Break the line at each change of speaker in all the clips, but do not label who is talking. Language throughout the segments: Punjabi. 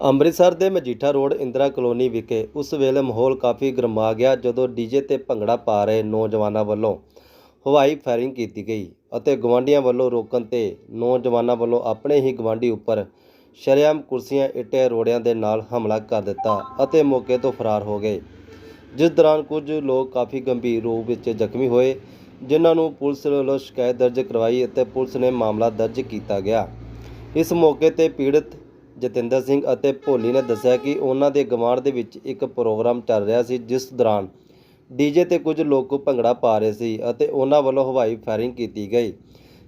ਅੰਮ੍ਰਿਤਸਰ ਦੇ ਮਜੀਠਾ ਰੋਡ ਇੰਦਰਾ ਕਲੋਨੀ ਵਿਖੇ ਉਸ ਵੇਲੇ ਮਾਹੌਲ ਕਾਫੀ ਗਰਮਾ ਗਿਆ ਜਦੋਂ ਡੀਜੇ ਤੇ ਭੰਗੜਾ ਪਾ ਰਹੇ ਨੌਜਵਾਨਾਂ ਵੱਲੋਂ ਹਵਾਈ ਫਾਇਰਿੰਗ ਕੀਤੀ ਗਈ ਅਤੇ ਗਵਾਂਡੀਆਂ ਵੱਲੋਂ ਰੋਕਣ ਤੇ ਨੌਜਵਾਨਾਂ ਵੱਲੋਂ ਆਪਣੇ ਹੀ ਗਵਾਂਡੀ ਉੱਪਰ ਸ਼ਰੇਆਮ ਕੁਰਸੀਆਂ ਇੱਟੇ ਰੋੜਿਆਂ ਦੇ ਨਾਲ ਹਮਲਾ ਕਰ ਦਿੱਤਾ ਅਤੇ ਮੌਕੇ ਤੋਂ ਫਰਾਰ ਹੋ ਗਏ। ਜਿਸ ਦੌਰਾਨ ਕੁਝ ਲੋਕ ਕਾਫੀ ਗੰਭੀਰ ਰੂਪ ਵਿੱਚ ਜ਼ਖਮੀ ਹੋਏ, ਜਿਨ੍ਹਾਂ ਨੂੰ ਪੁਲਿਸ ਵੱਲੋਂ ਸ਼ਿਕਾਇਤ ਦਰਜ ਕਰਵਾਈ ਅਤੇ ਪੁਲਿਸ ਨੇ ਮਾਮਲਾ ਦਰਜ ਕੀਤਾ ਗਿਆ। ਇਸ ਮੌਕੇ ਤੇ ਪੀੜਤ ਜਤਿੰਦਰ ਸਿੰਘ ਅਤੇ ਭੋਲੀ ਨੇ ਦੱਸਿਆ ਕਿ ਉਹਨਾਂ ਦੇ ਗਵਾਂਢ ਦੇ ਵਿੱਚ ਇੱਕ ਪ੍ਰੋਗਰਾਮ ਚੱਲ ਰਿਹਾ ਸੀ, ਜਿਸ ਦੌਰਾਨ ਡੀਜੇ ਤੇ ਕੁਝ ਲੋਕ ਭੰਗੜਾ ਪਾ ਰਹੇ ਸੀ ਅਤੇ ਉਹਨਾਂ ਵੱਲੋਂ ਹਵਾਈ ਫਾਇਰਿੰਗ ਕੀਤੀ ਗਈ।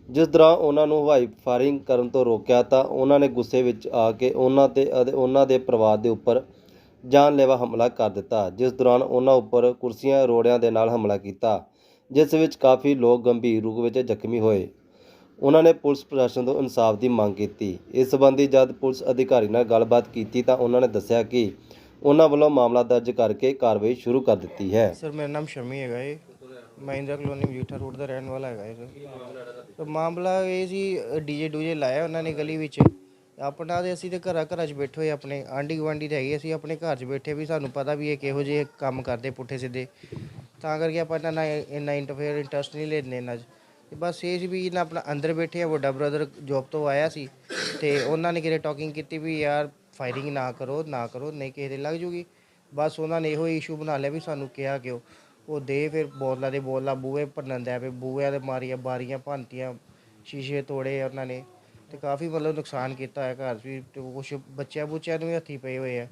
ਜਿਸ ਦੌਰਾਨ ਉਹਨਾਂ ਨੂੰ ਹਵਾਈ ਫਾਇਰਿੰਗ ਕਰਨ ਤੋਂ ਰੋਕਿਆ ਤਾਂ ਉਹਨਾਂ ਨੇ ਗੁੱਸੇ ਵਿੱਚ ਆ ਕੇ ਉਹਨਾਂ ਤੇ ਅਤੇ ਉਹਨਾਂ ਦੇ ਪਰਿਵਾਰ ਦੇ ਉੱਪਰ ਜਾਨਲੇਵਾ ਹਮਲਾ ਕਰ ਦਿੱਤਾ, ਜਿਸ ਦੌਰਾਨ ਉਹਨਾਂ ਉੱਪਰ ਕੁਰਸੀਆਂ, ਰੋੜਿਆਂ ਦੇ ਨਾਲ ਹਮਲਾ ਕੀਤਾ, ਜਿਸ ਵਿੱਚ ਕਾਫੀ ਲੋਕ ਗੰਭੀਰ ਰੂਪ ਵਿੱਚ ਜ਼ਖਮੀ ਹੋਏ। ਉਹਨਾਂ ਨੇ ਪੁਲਿਸ ਪ੍ਰਸ਼ਾਸਨ ਤੋਂ ਇਨਸਾਫ ਦੀ ਮੰਗ ਕੀਤੀ। ਇਸ ਸੰਬੰਧੀ ਜਦ ਪੁਲਿਸ ਅਧਿਕਾਰੀ ਨਾਲ ਗੱਲਬਾਤ ਕੀਤੀ ਤਾਂ ਉਹਨਾਂ ਨੇ ਦੱਸਿਆ ਕਿ ਉਹਨਾਂ ਵੱਲੋਂ ਮਾਮਲਾ ਦਰਜ ਕਰਕੇ ਕਾਰਵਾਈ ਸ਼ੁਰੂ ਕਰ ਦਿੱਤੀ ਹੈ।
ਸਰ, ਮੇਰਾ ਨਾਮ ਸ਼ਮੀ ਹੈਗਾ ਏ। ਮਹਿੰਦਰਾ ਕਲੋਨੀ ਮਜੀਠਾ ਰੋਡ ਦਾ ਰਹਿਣ ਵਾਲਾ ਹੈਗਾ ਏ ਸਰ। ਮਾਮਲਾ ਇਹ ਸੀ ਡੀਜੇ ਡੂਜੇ ਲਾਇਆ ਉਹਨਾਂ ਨੇ ਗਲੀ ਵਿੱਚ। ਆਪਣਾ ਤੇ ਅਸੀਂ ਤੇ ਘਰਾਂ ਘਰਾਂ 'ਚ ਬੈਠੇ ਹੋਏ ਆਪਣੇ। ਆਂਢੀ ਗੁਆਂਢੀ ਤੇ ਹੈਗੇ ਅਸੀਂ, ਆਪਣੇ ਘਰ 'ਚ ਬੈਠੇ ਵੀ ਸਾਨੂੰ ਪਤਾ ਵੀ ਇਹ ਕਿਹੋ ਜਿਹੇ ਕੰਮ ਕਰਦੇ ਪੁੱਠੇ ਸਿੱਧੇ। ਤਾਂ ਕਰਕੇ ਆਪਾਂ ਇਹਨਾਂ ਨਾਲ ਇੰਨਾ ਇੰਟਰਫੇਅਰ ਇੰਟਰਸਟ ਨਹੀਂ ਲੈਂਦੇ ਇਹਨਾਂ 'ਚ। ਤੇ ਬਸ ਇਹ ਸੀ ਵੀ ਇਹਨਾਂ ਆਪਣਾ ਅੰਦਰ ਬੈਠੇ ਆ, ਵੱਡਾ ਬ੍ਰਦਰ ਜੌਬ ਤੋਂ ਆਇਆ ਸੀ ਤੇ ਉਹਨਾਂ ਨੇ ਕਿਤੇ ਟਾਕਿੰਗ ਕੀਤੀ ਵੀ ਯਾਰ ਫਾਇਰਿੰਗ ਨਾ ਕਰੋ ਨਾ ਕਰੋ, ਨਹੀਂ ਕਿਸੇ ਦੇ ਲੱਗ ਜੂਗੀ। ਬਸ ਉਹਨਾਂ ਨੇ ਇਹੋ ਇਸ਼ੂ ਬਣਾ ਲਿਆ ਵੀ ਸਾਨੂੰ ਕਿਹਾ ਕਿਉਂ। ਉਹ ਦੇ ਫਿਰ ਬੋਤਲਾਂ ਦੇ ਬੋਤਲਾਂ ਬੂਹੇ ਭੰਨਣ ਦੇ ਪਏ, ਬੂਹਿਆਂ ਦੇ ਮਾਰੀਆਂ, ਬਾਰੀਆਂ ਭੰਨਤੀਆਂ, ਸ਼ੀਸ਼ੇ ਤੋੜੇ ਉਹਨਾਂ ਨੇ ਤੇ ਕਾਫੀ ਮਤਲਬ ਨੁਕਸਾਨ ਕੀਤਾ ਹੈ ਘਰ 'ਚ ਵੀ ਤੇ ਕੁਛ ਬੱਚਿਆਂ ਬੁੱਚਿਆਂ ਨੂੰ ਵੀ ਹੱਥੀ ਪਏ ਹੋਏ ਆ।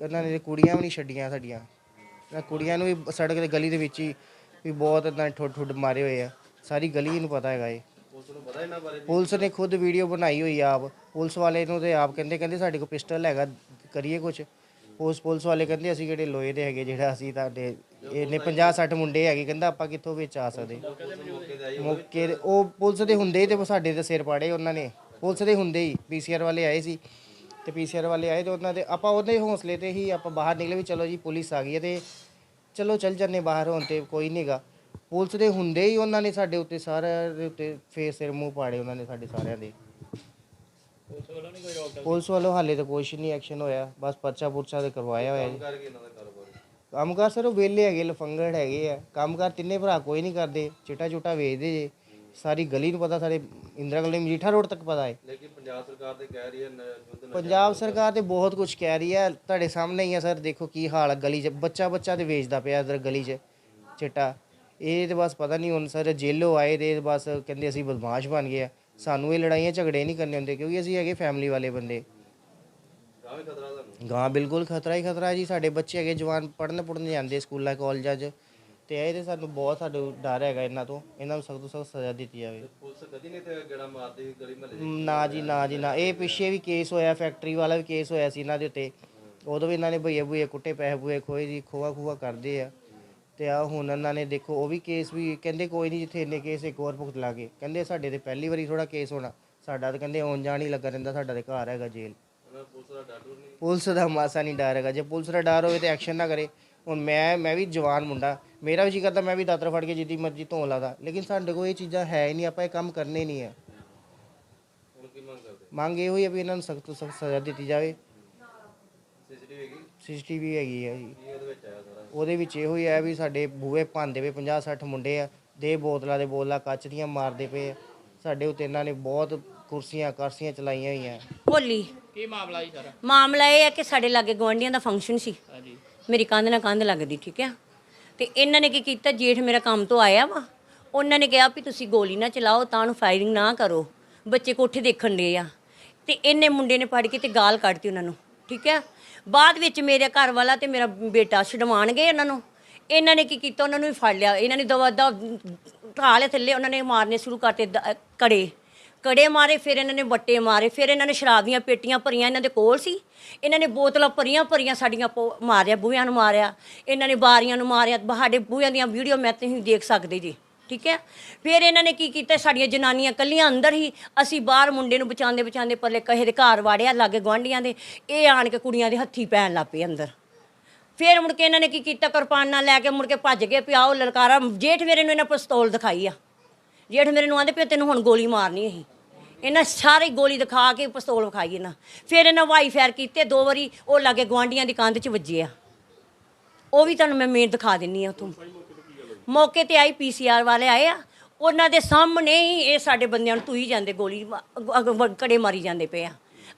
ਉਹਨਾਂ ਨੇ ਕੁੜੀਆਂ ਵੀ ਨਹੀਂ ਛੱਡੀਆਂ ਸਾਡੀਆਂ। ਕੁੜੀਆਂ ਨੂੰ ਵੀ ਸੜਕ ਦੇ ਗਲੀ ਦੇ ਵਿੱਚ ਹੀ ਵੀ ਬਹੁਤ ਇਹਨਾਂ ਨੇ ਠੁੱਡ ਠੁੱਡ ਮਾਰੇ ਹੋਏ ਆ। ਸਾਰੀ ਗਲੀ ਨੂੰ ਪਤਾ ਹੈਗਾ ਇਹ ਪੁਲਿਸ ਨੇ ਖੁਦ ਵੀਡੀਓ ਬਣਾਈ ਹੋਈ ਆ ਆਪ। ਪੁਲਿਸ ਵਾਲੇ ਨੂੰ ਤੇ ਆਪ ਕਹਿੰਦੇ ਕਹਿੰਦੇ ਸਾਡੇ ਕੋਲ ਪਿਸਟਲ ਹੈਗਾ ਕਰੀਏ ਕੁਝ ਉਸ ਪੁਲਿਸ ਵਾਲੇ ਕਹਿੰਦੇ ਅਸੀਂ ਕਿਹੜੇ ਲੋਹੇ ਦੇ ਹੈਗੇ ਜਿਹੜਾ ਅਸੀਂ ਤੁਹਾਡੇ ਇਹਨੇ 50 60 ਮੁੰਡੇ ਹੈਗੇ ਕਹਿੰਦਾ ਆਪਾਂ ਕਿੱਥੋਂ ਵਿੱਚ ਆ ਸਕਦੇ। ਮੌਕੇ ਤੇ ਉਹ ਪੁਲਿਸ ਦੇ ਹੁੰਦੇ ਹੀ ਤੇ ਸਾਡੇ ਦੇ ਸਿਰ ਪਾੜੇ ਉਹਨਾਂ ਨੇ। ਪੁਲਿਸ ਦੇ ਹੁੰਦੇ ਹੀ ਪੀਸੀਆਰ ਵਾਲੇ ਆਏ ਸੀ। ਤੇ ਪੀਸੀਆਰ ਵਾਲੇ ਆਏ ਤੇ ਉਹਨਾਂ ਦੇ ਆਪਾਂ ਉਹਦੇ ਹੌਸਲੇ ਤੇ ਹੀ ਆਪਾਂ ਬਾਹਰ ਨਿਕਲੇ ਵੀ ਚਲੋ ਜੀ ਪੁਲਿਸ ਆ ਗਈ ਹੈ ਤੇ ਚਲੋ ਚੱਲ ਜੰਨੇ ਬਾਹਰ ਹੋਣ ਤੇ ਕੋਈ ਨਹੀਂਗਾ ਪੁਲਿਸ ਦੇ ਹੁੰਦੇ ਹੀ ਉਹਨਾਂ ਨੇ ਸਾਡੇ ਉੱਤੇ ਸਾਰਿਆਂ ਦੇ ਉੱਤੇ ਫੇਸ ਸਿਰ ਮੂੰਹ ਪਾੜੇ ਉਹਨਾਂ ਨੇ ਸਾਡੇ ਸਾਰਿਆਂ ਦੇ। ਪੁਲਿਸ ਵੱਲੋਂ ਹਾਲੇ ਤਾਂ ਕੁਛ ਨਹੀਂ ਐਕਸ਼ਨ ਹੋਇਆ ਬਸ ਪਰਚਾ ਪੁਰਚਾ ਤੇ ਕਰਵਾਇਆ ਹੋਇਆ ਜੀ। ਕੰਮਕਾਰ ਸਰ ਉਹ ਵਿਹਲੇ ਹੈਗੇ ਲਫੰਗੜ ਹੈਗੇ ਆ। ਕੰਮਕਾਰ ਤਿੰਨੇ ਭਰਾ ਕੋਈ ਨਹੀਂ ਕਰਦੇ ਚਿੱਟਾ ਚੁੱਟਾ ਵੇਚਦੇ ਜੇ। ਸਾਰੀ ਗਲੀ ਨੂੰ ਪਤਾ ਸਾਡੇ ਇੰਦਰਾ ਕਲੋਨੀ ਮਜੀਠਾ ਰੋਡ ਤੱਕ ਪਤਾ ਹੈ।
ਲੇਕਿਨ ਪੰਜਾਬ ਸਰਕਾਰ ਤੇ ਕਹਿ ਰਹੀ ਹੈ ਯੁੱਧ
ਪੰਜਾਬ ਸਰਕਾਰ ਤੇ ਬਹੁਤ ਕੁਝ ਕਹਿ ਰਹੀ ਹੈ। ਤੁਹਾਡੇ ਸਾਹਮਣੇ ਹੀ ਆ ਸਰ ਦੇਖੋ ਕੀ ਹਾਲ ਆ ਗਲੀ 'ਚ। ਬੱਚਾ ਬੱਚਾ ਤੇ ਵੇਚਦਾ ਪਿਆ ਇਧਰ ਗਲੀ 'ਚ ਚਿੱਟਾ। ਇਹ ਤੇ ਬਸ ਪਤਾ ਨਹੀਂ ਹੁਣ ਸਰ ਜੇਲੋਂ ਆਏ ਤੇ ਬਸ ਕਹਿੰਦੇ ਅਸੀਂ ਬਦਮਾਸ਼ ਬਣ ਗਏ ਆ। ਸਾਨੂੰ ਇਹ ਲੜਾਈਆਂ ਝਗੜੇ ਨਹੀਂ ਕਰਨੇ ਹੁੰਦੇ ਕਿਉਂਕਿ ਅਸੀਂ ਹੈਗੇ ਫੈਮਿਲੀ ਵਾਲੇ ਬੰਦੇ। ਗਾਂ ਬਿਲਕੁਲ ਖਤਰਾ ਹੀ ਖਤਰਾ ਜੀ ਸਾਡੇ ਬੱਚੇ ਹੈਗੇ ਜਵਾਨ ਪੜ੍ਹਨ ਪੜ੍ਹਨ ਜਾਂਦੇ ਸਕੂਲਾਂ ਕਾਲਜਾਂ 'ਚ। ਤੇ ਇਹ ਤੇ ਸਾਨੂੰ ਬਹੁਤ ਸਾਨੂੰ ਡਰ ਹੈਗਾ ਇਹਨਾਂ ਤੋਂ ਇਹਨਾਂ ਨੂੰ ਸਖਤ ਸਖਤ ਸਜ਼ਾ ਦਿੱਤੀ ਜਾਵੇ।
ਪੁਲਿਸ ਕਦੀ ਨਹੀਂ ਤੇ ਗੇੜਾ ਮਾਰਦੀ ਗਲੀ ਮਹੱਲੇ
ਨਾ ਜੀ ਨਾ ਜੀ ਨਾ। ਇਹ ਪਿੱਛੇ ਵੀ ਕੇਸ ਹੋਇਆ ਫੈਕਟਰੀ ਵਾਲਾ ਵੀ ਕੇਸ ਹੋਇਆ ਸੀ ਇਹਨਾਂ ਦੇ ਉੱਤੇ। ਉਦੋਂ ਵੀ ਇਹਨਾਂ ਨੇ ਭਈਏ ਭੁਈਏ ਕੁੱਟੇ ਪੈਸੇ ਭੁਏ ਖੋਏ ਜੀ ਖੋਆ ਖੂਆ ਕਰਦੇ ਆ। ਤੇ ਆ ਹੁਣ ਇਹਨਾਂ ਨੇ ਦੇਖੋ ਉਹ ਵੀ ਕੇਸ ਵੀ ਕਹਿੰਦੇ ਕੋਈ ਨਹੀਂ ਜਿੱਥੇ ਇੰਨੇ ਕੇਸ ਇੱਕ ਹੋਰ ਭੁਗਤ ਲਾਗੇ। ਕਹਿੰਦੇ ਸਾਡੇ ਤੇ ਪਹਿਲੀ ਵਾਰੀ ਥੋੜਾ ਕੇਸ ਹੋਣਾ। ਸਾਡਾ ਤਾਂ ਕਹਿੰਦੇ ਆਉਣ ਜਾਣ ਹੀ ਲੱਗਾ ਰਹਿੰਦਾ ਸਾਡਾ ਤੇ ਘਰ ਹੈਗਾ ਜੇਲ੍ਹ।
ਪੁਲਿਸ ਦਾ
ਮਾਸਾ ਨਹੀਂ ਡਰ ਹੈਗਾ। ਜੇ ਪੁਲਿਸ ਦਾ ਡਰ ਹੋਵੇ ਤੇ ਐਕਸ਼ਨ ਨਾ ਕਰੇ। ਹੁਣ ਮੈਂ ਮੈਂ ਵੀ ਜਵਾਨ ਮੁੰਡਾ। ਮੇਰਾ ਵੀ ਜੀ ਕਰਦਾ ਮੈਂ ਵੀ ਦਾਤਰ ਫੜ ਕੇ ਜਿੱਦੀ ਮਰਜ਼ੀ ਧੋਣ ਲਾਦਾ। ਲੇਕਿਨ ਸਾਡੇ ਕੋਲ ਇਹ ਚੀਜ਼ਾਂ ਹੈ ਹੀ ਨਹੀਂ ਆਪਾਂ ਇਹ ਕੰਮ ਕਰਨੇ ਨਹੀਂ ਹੈ
ਹੁਣ ਕੀ ਮੰਗ ਕਰਦੇ?
ਮੰਗ ਇਹ ਹੋਈ ਹੈ ਵੀ ਇਹਨਾਂ ਨੂੰ ਸਖਤ ਤੋਂ ਸਖਤ ਸਜ਼ਾ ਦਿੱਤੀ ਜਾਵੇ।
ਹੈਗੀ?
ਸੀਸੀਟੀਵੀ ਹੈਗੀ ਹੈ ਜੀ।
ਕੀ ਉਹਦੇ ਵਿੱਚ ਆਇਆ ਸਾਰਾ?
ਉਹਦੇ ਵਿੱਚ ਇਹੋ ਹੀ ਹੈ ਵੀ ਸਾਡੇ ਬੂਹੇ ਭੰਦੇ ਵੇ 50 60 ਮੁੰਡੇ ਆ। ਦੇ ਬੋਤਲਾਂ ਦੇ ਬੋਲਾ ਕੱਚ ਦੀਆਂ ਮਾਰਦੇ ਪਏ ਆ। ਸਾਡੇ ਉੱਤੇ ਇਹਨਾਂ ਨੇ ਬਹੁਤ ਕੁਰਸੀਆਂ ਕਰਸੀਆਂ ਚਲਾਈਆਂ ਹੋਈਆਂ।
ਭੋਲੀ।
ਕੀ ਮਾਮਲਾ ਜੀ ਸਾਰਾ?
ਮਾਮਲਾ ਇਹ ਹੈ ਕਿ ਸਾਡੇ ਲਾਗੇ ਗਵਾਂਢੀਆਂ ਦਾ ਫੰਕਸ਼ਨ ਸੀ।
ਹਾਂਜੀ।
ਮੇਰੀ ਕੰਧ ਨਾਲ ਕੰਧ ਲੱਗਦੀ ਠੀਕ ਹੈ ਤੇ ਇਹਨਾਂ ਨੇ ਕੀ ਕੀਤਾ? ਜੇਠ ਮੇਰਾ ਕੰਮ ਤੋਂ ਆਇਆ ਵਾ। ਉਹਨਾਂ ਨੇ ਕਿਹਾ ਵੀ ਤੁਸੀਂ ਗੋਲੀ ਨਾ ਚਲਾਓ ਤਾਂ ਨੂੰ ਫਾਇਰਿੰਗ ਨਾ ਕਰੋ। ਬੱਚੇ ਕੋਠੇ ਦੇਖਣ ਦੇ ਆ। ਤੇ ਇਹਨੇ ਮੁੰਡੇ ਨੇ ਫੜ ਕੇ ਤੇ ਗਾਲ ਕੱਢਤੀ ਉਹਨਾਂ ਨੂੰ ਠੀਕ ਹੈ ਬਾਅਦ ਵਿੱਚ ਮੇਰੇ ਘਰ ਵਾਲਾ ਤੇ ਮੇਰਾ ਬੇਟਾ ਛਡਵਾਣ ਇਹਨਾਂ ਨੂੰ। ਇਹਨਾਂ ਨੇ ਕੀ ਕੀਤਾ? ਉਹਨਾਂ ਨੂੰ ਵੀ ਫੜ ਲਿਆ। ਇਹਨਾਂ ਨੇ ਦਵਾ ਦਾ ਢਾਹ ਲਿਆ ਥੱਲੇ ਉਹਨਾਂ ਨੇ ਮਾਰਨੇ ਸ਼ੁਰੂ ਕਰਤੇ ਦ- ਕੜੇ। ਕੜੇ ਮਾਰੇ, ਫਿਰ ਇਹਨਾਂ ਨੇ ਵੱਟੇ ਮਾਰੇ। ਫਿਰ ਇਹਨਾਂ ਨੇ ਸ਼ਰਾਬ ਦੀਆਂ ਪੇਟੀਆਂ ਭਰੀਆਂ ਇਹਨਾਂ ਦੇ ਕੋਲ ਸੀ। ਇਹਨਾਂ ਨੇ ਬੋਤਲਾਂ ਭਰੀਆਂ ਭਰੀਆਂ ਸਾਡੀਆਂ ਪੋ- ਮਾਰਿਆ, ਬੂਹਿਆਂ ਨੂੰ ਮਾਰਿਆ। ਇਹਨਾਂ ਨੇ ਬਾਰੀਆਂ ਨੂੰ ਮਾਰਿਆ। ਸਾਡੇ ਬੂਹਿਆਂ ਦੀਆਂ ਵੀਡੀਓ ਮੈਂ ਤੁਸੀਂ ਦੇਖ ਸਕਦੇ ਜੀ। ਠੀਕ ਹੈ? ਫਿਰ ਇਹਨਾਂ ਨੇ ਕੀ ਕੀਤਾ? ਸਾਡੀਆਂ ਜਨਾਨੀਆਂ ਕੱਲੀਆਂ ਅੰਦਰ ਹੀ ਅਸੀਂ ਬਾਹਰ ਮੁੰਡੇ ਨੂੰ ਬਚਾਉਂਦੇ ਬਚਾਉਂਦੇ ਪਰਲੇ ਕਹੇ ਦੇ ਘਰ ਵਾੜਿਆ, ਲਾਗੇ ਗਵਾਂਢੀਆਂ ਦੇ। ਇਹ ਆਣ ਕੇ ਕੁੜੀਆਂ ਦੇ ਹੱਥੀ ਪੈਣ ਲੱਗ ਪਏ ਅੰਦਰ। ਫਿਰ ਮੁੜ ਕੇ ਇਹਨਾਂ ਨੇ ਕੀ ਕੀਤਾ? ਕਿਰਪਾਨਾਂ ਲੈ ਕੇ ਮੁੜ ਕੇ ਭੱਜ ਗਏ ਆਓ ਲਲਕਾਰਾ, ਜੇਠ ਮੇਰੇ ਨੂੰ ਇਹਨਾਂ ਪਿਸਤੌਲ ਦਿਖਾਈ ਆ। ਜੇਠ ਮੇਰੇ ਨੂੰ ਆਂਦੇ ਪਿਆ ਤੈਨੂੰ ਹੁਣ ਗੋਲੀ ਮਾਰਨੀ ਅਸੀਂ। ਇਹਨਾਂ ਸਾਰੇ ਗੋਲੀ ਦਿਖਾ ਕੇ ਪਿਸਤੌਲ ਵਿਖਾਈ ਇਹਨਾਂ। ਫਿਰ ਇਹਨਾਂ ਵਾਈ ਫਾਇਰ ਕੀਤੇ, ਦੋ ਵਾਰੀ ਉਹ ਲਾਗੇ ਗਵਾਂਡੀਆਂ ਦੀ ਕੰਧ 'ਚ ਵੱਜੇ ਆ। ਉਹ ਵੀ ਤੁਹਾਨੂੰ ਮੈਂ ਮੇਨ ਦਿਖਾ ਦਿੰਨੀ ਆ ਉੱਥੋਂ। ਮੌਕੇ ਤੇ ਆਈ ਪੀਸੀਆਰ ਵਾਲੇ ਆਏ ਆ। ਉਹਨਾਂ ਦੇ ਸਾਹਮਣੇ ਹੀ ਇਹ ਸਾਡੇ ਬੰਦਿਆਂ ਨੂੰ ਤੂਈ ਜਾਂਦੇ, ਗੋਲੀ ਮ- ਅੱਗ- ਅੱਗ- ਕੜੇ ਮਾਰੀ ਜਾਂਦੇ ਪਏ ਆ।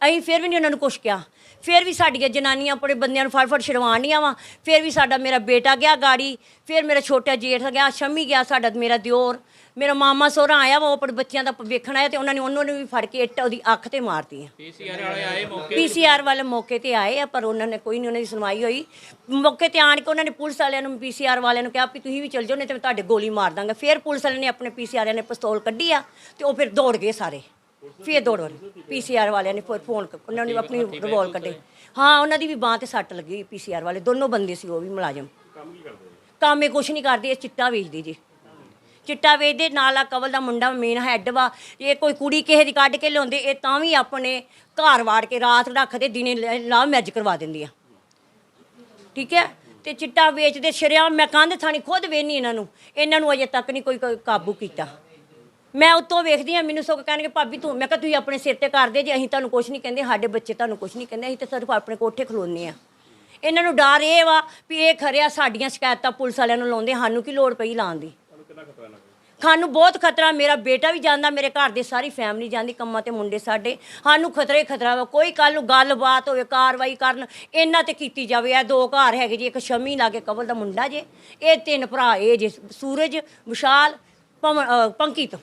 ਅਸੀਂ ਫਿਰ ਵੀ ਨਹੀਂ ਉਹਨਾਂ ਨੂੰ ਕੁਛ ਕਿਹਾ। ਫਿਰ ਵੀ ਸਾਡੀਆਂ ਜਨਾਨੀਆਂ ਆਪਣੇ ਬੰਦਿਆਂ ਨੂੰ ਫੜ ਫੜ ਛਡਵਾਉਣੀਆਂ ਵਾ। ਫਿਰ ਵੀ ਸਾਡਾ ਮੇਰਾ ਬੇਟਾ ਗਿਆ ਗਾੜੀ। ਫਿਰ ਮੇਰਾ ਛੋਟਾ ਜੇਠ ਗਿਆ ਸ਼ਮੀ ਗਿਆ ਸਾਡਾ ਮੇਰਾ ਦਿਓਰ। ਮੇਰਾ ਮਾਮਾ ਸੋਹਰਾ ਆਇਆ ਵਾ ਉਹ ਆਪਣੇ ਬੱਚਿਆਂ ਦਾ ਵੇਖਣ ਆਇਆ ਤੇ ਉਹਨਾਂ ਨੇ ਉਹਨਾਂ ਨੂੰ ਵੀ ਫੜ ਕੇ ਇੱਟ ਉਹਦੀ ਅੱਖ ਤੇ ਮਾਰਤੀ ਆ
ਪੀਸੀਆਰ ਵਾਲੇ ਆਏ ਮੌਕੇ
ਪੀਸੀਆਰ ਵਾਲੇ ਮੌਕੇ ਤੇ ਆਏ ਆ ਪਰ ਉਹਨਾਂ ਨੇ ਕੋਈ ਨਹੀਂ ਉਹਨਾਂ ਦੀ ਸੁਣਵਾਈ ਹੋਈ। ਮੌਕੇ ਤੇ ਆਣ ਕੇ ਉਹਨਾਂ ਨੇ ਪੁਲਿਸ ਵਾਲਿਆਂ ਨੂੰ ਪੀਸੀਆਰ ਵਾਲਿਆਂ ਨੂੰ ਕਿਹਾ ਵੀ ਤੁਸੀਂ ਵੀ ਚੱਲ ਜਾਓ ਨਹੀਂ ਤੇ ਮੈਂ ਤੁਹਾਡੇ ਗੋਲੀ ਮਾਰ ਦਾਂਗਾ। ਫਿਰ ਪੁਲਿਸ ਵਾਲਿਆਂ ਨੇ ਆਪਣੇ ਪੀਸੀਆਰ ਨੇ ਪਿਸਤੌਲ ਕੱਢੀ ਆ ਤੇ ਉਹ ਫਿਰ ਦੌੜ ਗਏ ਸਾਰੇ। ਫਿਰ ਦੌੜ ਪੀਸੀਆਰ ਵਾਲਿਆਂ ਨੇ ਫਿਰ ਫੋਨ ਉਹਨਾਂ ਨੇ ਆਪਣੀ ਰਿਵੋਲ ਕੱਢੇ। ਹਾਂ। ਉਹਨਾਂ ਦੀ ਵੀ ਬਾਹ ਤੇ ਸੱਟ ਲੱਗੀ ਪੀਸੀਆਰ ਵਾਲੇ। ਦੋਨੋਂ ਬੰਦੇ ਸੀ ਉਹ ਵੀ ਮੁਲਾਜ਼ਮ। ਕੰਮ ਕੀ ਕਰਦੇ ਕੰਮ ਇਹ ਕੁਛ ਨਹੀਂ ਕਰਦੇ ਇਹ ਚਿੱਟਾ ਵੇਚਦੇ ਜੀ। ਚਿੱਟਾ ਵੇਚਦੇ ਨਾਲ ਆ ਕਵਲ ਦਾ ਮੁੰਡਾ ਮੇਨ ਹੈੱਡ ਵਾ। ਇਹ ਕੋਈ ਕੁੜੀ ਕਿਸੇ ਦੀ ਕੱਢ ਕੇ ਲਿਆਉਂਦੇ ਇਹ ਤਾਂ ਵੀ ਆਪਣੇ ਘਰ ਵਾੜ ਕੇ ਰਾਤ ਰੱਖਦੇ ਦਿਨੇ ਲਾਹ ਮੈਜ ਕਰਵਾ ਦਿੰਦੀ ਆ ਠੀਕ ਹੈ? ਤੇ ਚਿੱਟਾ ਵੇਚਦੇ ਸ਼ਰਿਆਮ ਮੈਂ ਕੰਧ ਥਾਣੀ ਖੁਦ ਵੇਨੀ ਇਹਨਾਂ ਨੂੰ। ਇਹਨਾਂ ਨੂੰ ਅਜੇ ਤੱਕ ਨਹੀਂ ਕੋਈ ਕਾਬੂ ਕੀਤਾ। ਮੈਂ ਉੱਤੋਂ ਵੇਖਦੀ ਆ ਮੈਨੂੰ ਸਗੋਂ ਕਹਿਣਗੇ ਭਾਬੀ ਤੂੰ ਮੈਂ ਕਿਹਾ ਤੁਸੀਂ ਆਪਣੇ ਸਿਰ ਤੇ ਕਰਦੇ ਜੇ ਅਸੀਂ ਤੁਹਾਨੂੰ ਕੁਝ ਨਹੀਂ ਕਹਿੰਦੇ ਸਾਡੇ ਬੱਚੇ ਤੁਹਾਨੂੰ ਕੁਝ ਨਹੀਂ ਕਹਿੰਦੇ ਅਸੀਂ ਤਾਂ ਸਿਰਫ ਆਪਣੇ ਕੋਠੇ ਖਲੋਨੇ ਆ। ਇਹਨਾਂ ਨੂੰ ਡਰ ਇਹ ਵਾ ਵੀ ਇਹ ਖਰਿਆ ਸਾਡੀਆਂ ਸ਼ਿਕਾਇਤਾਂ ਪੁਲਿਸ ਵਾਲਿਆਂ ਨੂੰ ਲਾਉਂਦੇ ਸਾਨੂੰ ਕੀ ਲੋੜ ਪਈ ਲਾਉਣ ਦੀ? ਸਾਨੂੰ ਬਹੁਤ ਖਤਰਾ ਮੇਰਾ ਬੇਟਾ ਵੀ ਜਾਂਦਾ ਮੇਰੇ ਘਰ ਦੇ ਸਾਰੀ ਫੈਮਿਲੀ ਜਾਂਦੀ ਕੰਮਾਂ ਤੇ ਮੁੰਡੇ ਸਾਡੇ। ਸਾਨੂੰ ਖਤਰਾ ਹੀ ਖਤਰਾ ਵਾ ਕੋਈ ਕੱਲ ਨੂੰ ਗੱਲਬਾਤ ਹੋਵੇ ਕਾਰਵਾਈ ਕਰਨ ਇਹਨਾਂ ਤੇ ਕੀਤੀ ਜਾਵੇ। ਇਹ ਦੋ ਘਰ ਹੈਗੇ ਜੀ ਇੱਕ ਸ਼ਮੀ ਲਾਗੇ ਕਬਲ ਦਾ ਮੁੰਡਾ ਜੇ ਇਹ ਤਿੰਨ ਭਰਾ ਇਹ ਜੇ ਸੂਰਜ ਵਿਸ਼ਾਲ ਪੰਕਿਤ।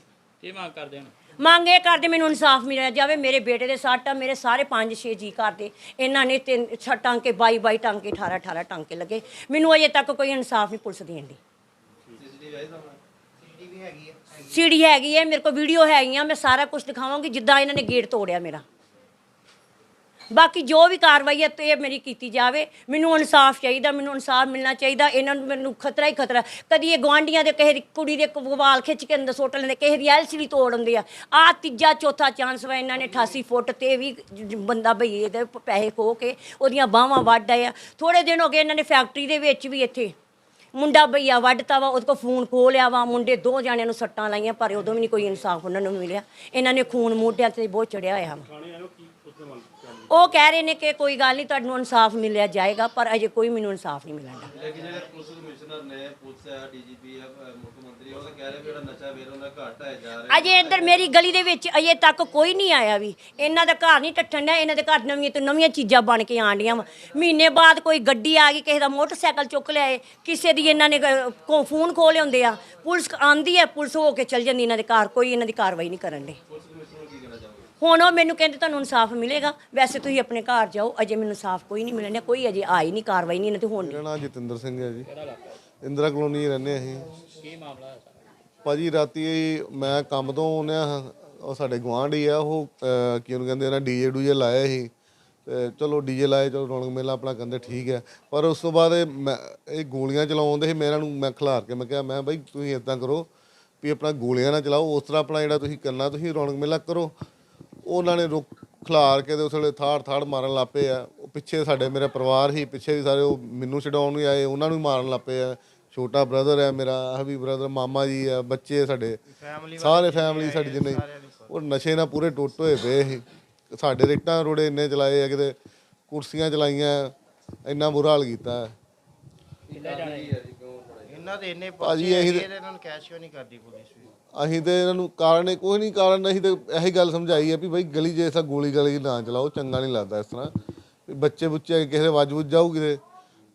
ਕੀ ਮੰਗ ਕਰਦੇ ਹਨ
ਮੰਗ ਇਹ ਕਰਦੇ ਮੈਨੂੰ ਇਨਸਾਫ ਮਿਲਿਆ ਜਾਵੇ, ਮੇਰੇ ਬੇਟੇ ਦੇ ਸੱਟ, ਮੇਰੇ ਸਾਰੇ 5-6 ਜੀ ਕਰਦੇ ਇਹਨਾਂ ਨੇ ਤਿੰਨ ਛ ਟਾਂਕੇ 22-22 ਟਾਂਕੇ 18-18 ਟਾਂਕੇ ਲੱਗੇ। ਮੈਨੂੰ ਅਜੇ ਤੱਕ ਕੋਈ ਇਨਸਾਫ ਨਹੀਂ ਪੁਲਿਸ ਦੇਣ ਦੀ। ਸੀਡੀ ਹੈਗੀ ਹੈ ਮੇਰੇ ਕੋਲ ਵੀਡੀਓ ਹੈਗੀਆਂ, ਮੈਂ ਸਾਰਾ ਕੁਝ ਦਿਖਾਵਾਂਗੀ, ਜਿੱਦਾਂ ਇਹਨਾਂ ਨੇ ਗੇਟ ਤੋੜਿਆ ਮੇਰਾ। ਬਾਕੀ ਜੋ ਵੀ ਕਾਰਵਾਈ ਹੈ ਤੇ ਇਹ ਮੇਰੀ ਕੀਤੀ ਜਾਵੇ, ਮੈਨੂੰ ਇਨਸਾਫ ਚਾਹੀਦਾ, ਮੈਨੂੰ ਇਨਸਾਫ ਮਿਲਣਾ ਚਾਹੀਦਾ, ਇਹਨਾਂ ਨੂੰ ਮੈਨੂੰ ਖਤਰਾ ਹੀ ਖਤਰਾ। ਕਦੀ ਇਹ ਗਵਾਂਡੀਆਂ ਦੇ ਕਿਸੇ ਦੀ ਕੁੜੀ ਦੇ ਵਾਲ ਖਿੱਚ ਕੇ ਅੰਦਰ ਸੁੱਟ ਲੈਂਦੇ ਕਿਸੇ ਦੀ ਐਲਸੀਡੀ ਤੋੜ ਹੁੰਦੇ ਆ। ਆ ਤੀਜਾ, ਚੌਥਾ ਚਾਂਸ ਵਾ ਇਹਨਾਂ ਨੇ 88 ਫੁੱਟ ਤੇ ਵੀ ਬੰਦਾ ਭਈਏ ਦੇ ਪੈਸੇ ਖੋ ਕੇ ਉਹਦੀਆਂ ਬਾਹਾਂ ਵੱਢ ਆਇਆ ਆ। ਥੋੜੇ ਦਿਨ ਹੋ ਗਏ ਇਹਨਾਂ ਨੇ ਫੈਕਟਰੀ ਦੇ ਵਿੱਚ ਵੀ ਇੱਥੇ। ਮੁੰਡਾ ਭਈਆ ਵੱਢਤਾ ਵਾ, ਉਹਦੇ ਕੋਲ ਫੋਨ ਖੋਹ ਲਿਆ ਵਾ, ਮੁੰਡੇ ਦੋ ਜਾਣਿਆਂ ਨੂੰ ਸੱਟਾਂ ਲਾਈਆਂ, ਪਰ ਉਦੋਂ ਵੀ ਨਹੀਂ ਕੋਈ ਇਨਸਾਫ ਉਹਨਾਂ ਨੂੰ ਮਿਲਿਆ। ਇਹਨਾਂ ਨੇ ਖੂਨ ਮੋਢਿਆਂ ਤੇ ਬਹੁਤ ਚੜਿਆ ਹੋਇਆ ਵਾ। ਉਹ ਕਹਿ ਰਹੇ ਨੇ ਕਿ ਕੋਈ ਗੱਲ ਨਹੀਂ ਤੁਹਾਨੂੰ ਇਨਸਾਫ ਮਿਲਿਆ ਜਾਏਗਾ ਪਰ ਅਜੇ ਕੋਈ ਮੈਨੂੰ ਇਨਸਾਫ ਨਹੀਂ ਮਿਲਣਾ
ਲੇਕਿਨ ਜਿਹੜੇ ਪੁਲਿਸ ਕਮਿਸ਼ਨਰ ਨੇ ਪੁਲਿਸ ਹੈ ਡੀਜੀਪੀ ਹੈ ਅਹ ਮੁੱਖ ਮੰਤਰੀ ਉਹ ਤਾਂ ਕਹਿ ਰਹੇ ਵੀ ਜਿਹੜਾ ਨਸ਼ਾ ਵੇਰ ਉਹਦਾ ਘਟ ਹੈ ਜਾ ਰਿਹਾ
ਅਜੇ ਇੱਧਰ ਮੇਰੀ ਗਲੀ ਦੇ ਵਿੱਚ ਅਜੇ ਤੱਕ ਕੋਈ ਨਹੀਂ ਆਇਆ ਵੀ। ਇਹਨਾਂ ਦਾ ਘਰ ਨਹੀਂ ਟੱਟਣ ਡਿਆ ਇਹਨਾਂ ਦੇ ਘਰ ਨਵੀਆਂ ਤੋਂ ਨਵੀਆਂ ਚੀਜ਼ਾਂ ਬਣ ਕੇ ਆਣ ਡੀਆਂ ਵਾ। ਮਹੀਨੇ ਬਾਅਦ ਕੋਈ ਗੱਡੀ ਆ ਗਈ ਕਿਸੇ ਦਾ ਮੋਟਰਸਾਈਕਲ ਚੁੱਕ ਲਿਆਏ ਕਿਸੇ ਦੀ ਇਹਨਾਂ ਨੇ ਕੋ- ਫੋਨ ਖੋਹ ਲਿਆਉਂਦੇ ਆ। ਪੁਲਿਸ ਆਂਦੀ ਹੈ ਪੁਲਿਸ ਹੋ ਕੇ ਚਲ ਜਾਂਦੀ ਇਹਨਾਂ ਦੇ ਘਰ ਕੋਈ ਇਹਨਾਂ ਦੀ ਕਾਰਵਾਈ ਨਹੀਂ ਕਰਨ ਦੇ ਹੁਣ ਉਹ ਮੈਨੂੰ ਕਹਿੰਦੇ ਤੁਹਾਨੂੰ ਇਨਸਾਫ ਮਿਲੇਗਾ। ਵੈਸੇ ਤੁਸੀਂ ਆਪਣੇ ਘਰ ਜਾਓ ਅਜੇ ਮੈਨੂੰ ਇਨਸਾਫ ਕੋਈ ਨਹੀਂ ਮਿਲਣ ਡਿਆ ਕੋਈ ਅਜੇ ਆਈ ਨਹੀਂ ਕਾਰਵਾਈ ਨਹੀਂ ਇਹਨਾਂ ਤੇ ਹੋਣ
ਮੇਰਾ ਨਾਮ ਜਤਿੰਦਰ ਸਿੰਘ ਹੈ ਜੀ। ਇੰਦਰਾ ਕਲੋਨੀ ਰਹਿੰਦੇ ਅਸੀਂ।
ਕੀ ਮਾਮਲਾ ਹੈ
ਭਾਜੀ ਰਾਤੀ ਮੈਂ ਕੰਮ ਤੋਂ ਆਉਂਦਿਆ ਉਹ ਸਾਡੇ ਗੁਆਂਢੀ ਆ ਉਹ ਅਹ, ਕੀ ਉਹਨੂੰ ਕਹਿੰਦੇ ਨਾ ਡੀਜੇ ਡੂਜੇ ਲਾਏ ਸੀ। ਤੇ ਚਲੋ ਡੀਜੇ ਲਾਏ ਚਲੋ ਰੌਣਕ ਮੇਲਾ ਆਪਣਾ ਕਹਿੰਦੇ ਠੀਕ ਹੈ। ਪਰ ਉਸ ਤੋਂ ਬਾਅਦ ਇਹ ਮੈਂ ਇਹ ਗੋਲੀਆਂ ਚਲਾਉਂਦੇ ਸੀ ਮੈਂ ਇਹਨਾਂ ਨੂੰ ਮੈਂ ਖਿਲਾਰ ਕੇ ਮੈਂ ਕਿਹਾ ਮੈਂ ਬਾਈ ਤੁਸੀਂ ਇਦਾਂ ਕਰੋ ਵੀ ਆਪਣਾ ਗੋਲੀਆਂ ਨਾ ਚਲਾਓ ਉਸ ਤਰ੍ਹਾਂ ਆਪਣਾ ਜਿਹੜਾ ਤੁਸੀਂ ਕਰਨਾ ਤੁਸੀਂ ਰੌਣਕ ਮੇਲਾ ਕਰੋ। ਉਹਨਾਂ ਨੇ ਰੁਕ ਖਿਲਾਰ ਕੇ ਤੇ ਉਸ ਵੇਲੇ ਥਾੜ ਥਾੜ ਮਾਰਨ ਲੱਪੇ ਆ। ਉਹ ਪਿੱਛੇ ਸਾਡੇ ਮੇਰਾ ਪਰਿਵਾਰ ਹੀ ਪਿੱਛੇ ਵੀ ਸਾਰੇ ਉਹ ਮੈਨੂੰ ਛਡਾਉਣ ਵੀ ਆਏ ਉਹਨਾਂ ਨੂੰ ਵੀ ਮਾਰਨ ਲੱਪੇ ਆ। ਛੋਟਾ ਬ੍ਰਦਰ ਹੈ ਮੇਰਾ ਆਹ ਵੀ ਬ੍ਰਦਰ ਮਾਮਾ ਜੀ ਆ ਬੱਚੇ ਸਾਡੇ। ਸਾਰੇ ਫੈਮਿਲੀ ਸਾਡੀ ਜਿੰਨੇ ਉਹ ਨਸ਼ੇ ਨਾਲ ਪੂਰੇ ਟੁੱਟ ਹੋਏ ਪਏ ਸੀ। ਸਾਡੇ ਰੇਟਾਂ ਰੋੜੇ ਇੰਨੇ ਚਲਾਏ ਆ ਕਿਤੇ ਕੁਰਸੀਆਂ ਚਲਾਈਆਂ ਇੰਨਾ ਬੁਰਾ ਹਾਲ ਕੀਤਾ। ਹੈ।
ਇਹਨਾਂ ਦੇ ਇੰਨੇ
ਭਾਜੀ,
ਹੈਗੇ
ਤੇ-
ਇਹਨਾਂ ਨੂੰ ਕੈਸ਼ ਕਿਉਂ ਨਹੀਂ ਕਰਦੀ ਪੁਲਿਸ ਵੀ?
ਅਸੀਂ ਤੇ ਇਹਨਾਂ ਨੂੰ ਕਾਰਨ ਇਹ ਕੋਈ ਨਹੀਂ ਕਾਰਨ ਅਸੀਂ ਤੇ ਇਹੀ ਗੱਲ ਸਮਝਾਈ ਹੈ ਵੀ ਬਈ ਗਲੀ ਜੈਸਾ ਗੋਲੀ ਗਲੀ ਨਾ ਚਲਾਓ ਚੰਗਾ ਨਹੀਂ ਲੱਗਦਾ ਇਸ ਤਰ੍ਹਾਂ। ਵੀ ਬੱਚੇ ਬੁੱਚੇ ਕਿਸੇ ਦੇ ਵੱਜ ਵੁੱਜ ਜਾਊਗੀ ਤੇ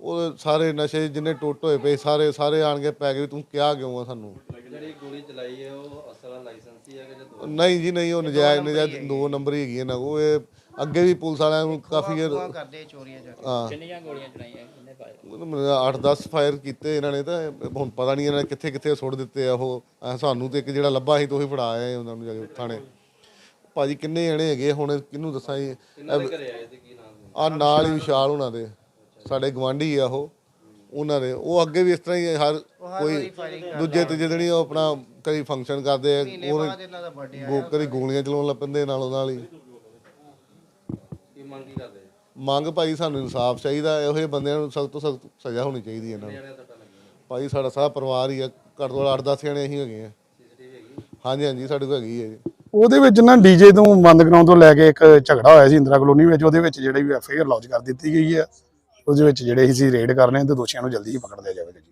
ਉਹ ਸਾਰੇ ਨਸ਼ੇ ਜਿੰਨੇ ਟੁੱਟ ਹੋਏ ਪਏ ਸਾਰੇ ਸਾਰੇ ਆਣ ਕੇ ਪੈ ਗਏ ਵੀ ਤੂੰ ਕਿਹਾ ਕਿਉਂ ਆ ਸਾਨੂੰ?
ਜਿਹੜੀ ਗੋਲੀ ਚਲਾਈ ਹੈ ਉਹ ਅਸਲਾ ਲਾਇਸੈਂਸੀ ਹੈ ਕਿ ਜਾਂ
ਉਹ ਨਹੀਂ ਜੀ ਨਹੀਂ ਉਹ ਨਜਾਇਜ਼ ਨਜਾਇਜ਼ ਦੋ ਨੰਬਰ ਹੀ ਹੈਗੀ ਇਹਨਾਂ ਕੋ ਇਹ ਅੱਗੇ ਵੀ ਪੁਲਿਸ ਵਾਲਿਆਂ ਨੂੰ ਕਾਫੀ
ਕਰਦੇ ਚੋਰੀਆਂ ਜਾ ਕੇ।
ਹਾਂ।
ਕਿੰਨੀਆਂ ਗੋਲੀਆਂ ਚਲਾਈਆਂ ਕਿੰਨੇ ਪਾਏ
8-10 ਫਾਇਰ ਕੀਤੇ ਇਹਨਾਂ ਨੇ ਤਾਂ ਹੁਣ ਪਤਾ ਨਹੀਂ ਇਹਨਾਂ ਨੇ ਕਿੱਥੇ ਕਿੱਥੇ ਸੁੱਟ ਦਿੱਤੇ ਆ ਉਹ। ਸਾਨੂੰ ਤੇ ਇੱਕ ਜਿਹੜਾ ਲੱਭਾ ਸੀ ਤੋਹੀ ਫੜਾ ਆਏ ਉਹਨਾਂ ਨੂੰ ਜਾ ਕੇ ਥਾਣੇ। ਭਾਜੀ ਕਿੰਨੇ ਜਣੇ ਹੈਗੇ ਹੁਣ ਕਿਹਨੂੰ ਦੱਸਾਂ ਜੀ? ਆ ਨਾਲ ਹੀ ਵਿਸ਼ਾਲ ਉਹਨਾਂ ਦੇ। ਸਾਡੇ ਗਵਾਂਢੀ ਆ ਉਹ। ਉਹਨਾਂ ਦੇ ਉਹ ਅੱਗੇ ਵੀ ਇਸ ਤਰ੍ਹਾਂ ਹੀ ਹਰ ਕੋਈ ਦੂਜੇ ਦਿਨ ਹੀ ਉਹ ਆਪਣਾ ਕਈ ਫੰਕਸ਼ਨ ਕਰਦੇ ਆ ਉਹ ਗੋ ਕਦੀ ਗੋਲੀਆਂ ਚਲਾਉਣ ਲੱਗ ਪੈਂਦੇ ਨਾਲੋਂ ਨਾਲ ਹੀ।
ਮੰਗ ਕੀ ਕਰਦੇ?
ਮੰਗ ਭਾਈ ਸਾਨੂੰ ਇਨਸਾਫ ਚਾਹੀਦਾ ਇਹੋ ਜਿਹੇ ਬੰਦਿਆਂ ਨੂੰ ਸਖਤ ਤੋਂ ਸਖਤ ਸਜ਼ਾ ਹੋਣੀ ਚਾਹੀਦੀ ਹੈ ਇਹਨਾਂ ਨੂੰ। ਭਾਈ ਸਾਡਾ ਸਾਰਾ ਪਰਿਵਾਰ ਹੀ ਆ ਘੱਟ ਤੋਂ ਘੱਟ 8-10 ਜਣੇ ਅਸੀਂ ਹੈਗੇ ਆ। ਹਾਂਜੀ ਹਾਂਜੀ ਸਾਡੇ ਕੋਲ ਹੈਗੀ ਹੈ ਜੀ।
ਉਹਦੇ ਵਿੱਚ ਨਾ ਡੀਜੇ ਤੋਂ ਬੰਦ ਕਰਾਉਣ ਤੋਂ ਲੈ ਕੇ ਇੱਕ ਝਗੜਾ ਹੋਇਆ ਸੀ ਇੰਦਰਾ ਕਲੋਨੀ ਵਿੱਚ ਉਹਦੇ ਵਿੱਚ ਜਿਹੜੀ ਵੀ ਐਫ ਆਈ ਆਰ ਲੌਂਚ ਕਰ ਦਿੱਤੀ ਗਈ ਹੈ ਉਹਦੇ ਵਿੱਚ ਜਿਹੜੇ ਅਸੀਂ ਰੇਡ ਕਰਨੇ ਤੇ ਦੋਸ਼ੀਆਂ ਨੂੰ ਜਲਦੀ ਹੀ ਪਕੜ ਲਿਆ ਜਾਵੇਗਾ ਜੀ।